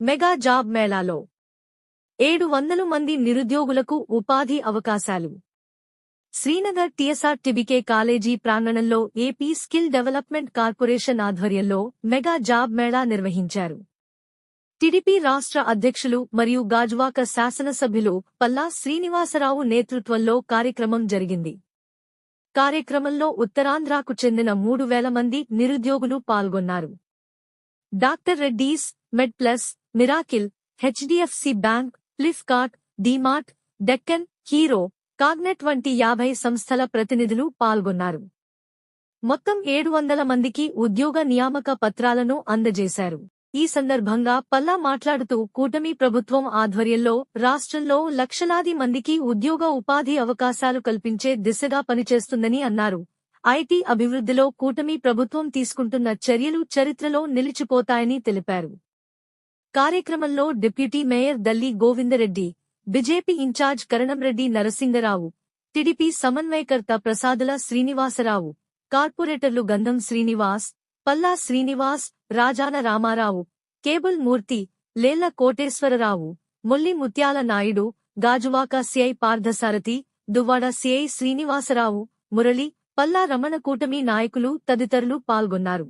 Mega job మేళాలో ఏడు వందలు మంది నిరుద్యోగులకు ఉపాధి అవకాశాలు. శ్రీనగర్ టీఎస్ఆర్ టిబికే కాలేజీ ప్రాంగణంలో ఏపీ స్కిల్ డెవలప్మెంట్ కార్పొరేషన్ ఆధ్వర్యంలో మెగా జాబ్ మేళా నిర్వహించారు. టిడిపి రాష్ట్ర అధ్యక్షులు మరియు గాజువాక శాసనసభ్యులు పల్లా శ్రీనివాసరావు నేతృత్వంలో కార్యక్రమం జరిగింది. కార్యక్రమంలో ఉత్తరాంధ్రకు చెందిన మూడు వేల మంది నిరుద్యోగులు పాల్గొన్నారు. డాక్టర్ రెడ్డీస్ మెడ్ plus miracle HDFC bank Flipkart DMart Deccan hero కాగ్నెట్ వంటి యాభై సంస్థల ప్రతినిధులు పాల్గొన్నారు. మొత్తం ఏడు వందల మందికి ఉద్యోగ నియామక పత్రాలను అందజేశారు. ఈ సందర్భంగా పల్లా మాట్లాడుతూ కూటమి ప్రభుత్వం ఆధ్వర్యంలో రాష్ట్రంలో లక్షలాది మందికి ఉద్యోగ ఉపాధి అవకాశాలు కల్పించే దిశగా పనిచేస్తుందని అన్నారు. ఐటీ అభివృద్ధిలో కూటమి ప్రభుత్వం తీసుకుంటున్న చర్యలు చరిత్రలో నిలిచిపోతాయని తెలిపారు. కార్యక్రమంలో deputy mayor Dalli Govindareddy BJP in-charge Karanamreddy Narasingarao TDP సమన్వయకర్త ప్రసాదుల శ్రీనివాసరావు కార్పొరేటర్లు Gandham Srinivas Palla Srinivas Rajana Ramarao cable Murthy Lella Koteswararao Mulli Mutyala Naidu Gajuwaka CI Parthasarathi Duvvada CI Srinivasarao Murali Palla Ramana కూటమి నాయకులు తదితరులు పాల్గొన్నారు.